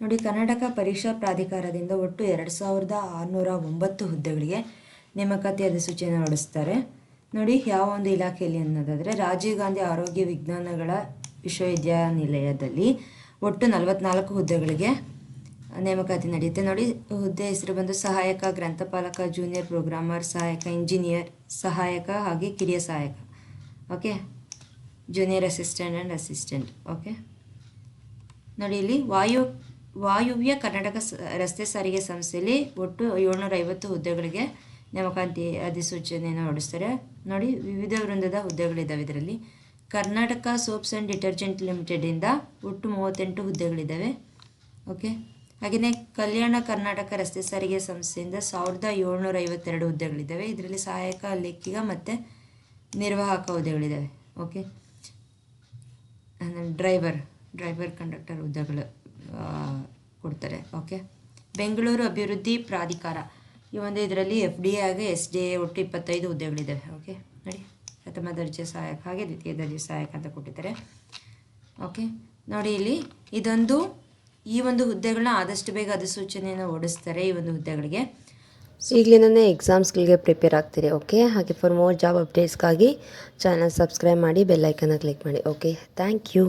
ನೋಡಿ, ಕರ್ನಾಟಕ ಪರೀಕ್ಷಾ ಪ್ರಾಧಿಕಾರದಿಂದ ಒಟ್ಟು ಎರಡು ಸಾವಿರದ ಆರುನೂರ ಒಂಬತ್ತು ಹುದ್ದೆಗಳಿಗೆ ನೇಮಕಾತಿ ಅಧಿಸೂಚನೆ ಹೊರಡಿಸ್ತಾರೆ. ನೋಡಿ, ಯಾವ ಒಂದು ಇಲಾಖೆಯಲ್ಲಿ ಅನ್ನೋದಾದರೆ, ರಾಜೀವ್ ಗಾಂಧಿ ಆರೋಗ್ಯ ವಿಜ್ಞಾನಗಳ ವಿಶ್ವವಿದ್ಯಾನಿಲಯದಲ್ಲಿ ಒಟ್ಟು ನಲವತ್ನಾಲ್ಕು ಹುದ್ದೆಗಳಿಗೆ ನೇಮಕಾತಿ ನಡೆಯುತ್ತೆ. ನೋಡಿ, ಹುದ್ದೆ ಹೆಸರು ಬಂದು ಸಹಾಯಕ, ಗ್ರಂಥಪಾಲಕ, ಜೂನಿಯರ್ ಪ್ರೋಗ್ರಾಮರ್, ಸಹಾಯಕ, ಇಂಜಿನಿಯರ್, ಸಹಾಯಕ ಹಾಗೆ ಕಿರಿಯ ಸಹಾಯಕ. Okay? Junior assistant and assistant. Okay? ನೋಡಿ, ಇಲ್ಲಿ ವಾಯು ವಾಯುವ್ಯ ಕರ್ನಾಟಕ ರಸ್ತೆ ಸಾರಿಗೆ ಸಂಸ್ಥೆಯಲ್ಲಿ ಒಟ್ಟು ಏಳ್ನೂರ ಐವತ್ತು ಹುದ್ದೆಗಳಿಗೆ ನೇಮಕಾಂತಿ ಅಧಿಸೂಚನೆಯನ್ನು ಹೊರಡಿಸ್ತಾರೆ. ನೋಡಿ, ವಿವಿಧ ವೃಂದದ ಹುದ್ದೆಗಳಿದ್ದಾವೆ ಇದರಲ್ಲಿ. ಕರ್ನಾಟಕ ಸೋಪ್ಸ್ ಆ್ಯಂಡ್ ಡಿಟರ್ಜೆಂಟ್ ಲಿಮಿಟೆಡಿಂದ ಒಟ್ಟು ಮೂವತ್ತೆಂಟು ಹುದ್ದೆಗಳಿದ್ದಾವೆ. ಓಕೆ? ಹಾಗೆಯೇ ಕಲ್ಯಾಣ ಕರ್ನಾಟಕ ರಸ್ತೆ ಸಾರಿಗೆ ಸಂಸ್ಥೆಯಿಂದ ಸಾವಿರದ ಏಳ್ನೂರ ಐವತ್ತೆರಡು ಹುದ್ದೆಗಳಿದ್ದಾವೆ. ಇದರಲ್ಲಿ ಸಹಾಯಕ ಲೆಕ್ಕಿಗ ಮತ್ತು ನಿರ್ವಾಹಕ ಹುದ್ದೆಗಳಿದ್ದಾವೆ. ಓಕೆ? ಡ್ರೈವರ್ ಡ್ರೈವರ್ ಕಂಡಕ್ಟರ್ ಹುದ್ದೆಗಳು. ಕೊಡ್ತಾರೆ ಓಕೆ ಬೆಂಗಳೂರು ಅಭಿವೃದ್ಧಿ ಪ್ರಾಧಿಕಾರ. ಈ ಒಂದು ಇದರಲ್ಲಿ ಎಫ್ ಡಿ ಎ ಹಾಗೆ ಎಸ್ ಡಿ ಎ ಒಟ್ಟು ಇಪ್ಪತ್ತೈದು ಹುದ್ದೆಗಳಿದ್ದಾವೆ ಓಕೆ ನೋಡಿ, ಪ್ರಥಮ ದರ್ಜೆ ಸಹಾಯಕ ಹಾಗೆ ದ್ವಿತೀಯ ದರ್ಜೆ ಸಹಾಯಕ ಅಂತ ಕೊಟ್ಟಿದ್ದಾರೆ ಓಕೆ ನೋಡಿ ಇಲ್ಲಿ, ಇದೊಂದು, ಈ ಒಂದು ಹುದ್ದೆಗಳನ್ನ ಆದಷ್ಟು ಬೇಗ ಅಧಿಸೂಚನೆಯನ್ನು ಓಡಿಸ್ತಾರೆ ಈ ಒಂದು ಹುದ್ದೆಗಳಿಗೆ. ಈಗಲಿಂದನೇ ಎಕ್ಸಾಮ್ಸ್ಗಳಿಗೆ ಪ್ರಿಪೇರ್ ಆಗ್ತೀರಿ ಓಕೆ ಹಾಗೆ ಫಾರ್ ಮೋರ್ ಜಾಬ್ ಅಪ್ಡೇಟ್ಸ್ಗಾಗಿ ಚಾನಲ್ ಸಬ್ಸ್ಕ್ರೈಬ್ ಮಾಡಿ ಬೆಲ್ಲೈಕನ್ನ ಕ್ಲಿಕ್ ಮಾಡಿ ಓಕೆ ಥ್ಯಾಂಕ್ ಯು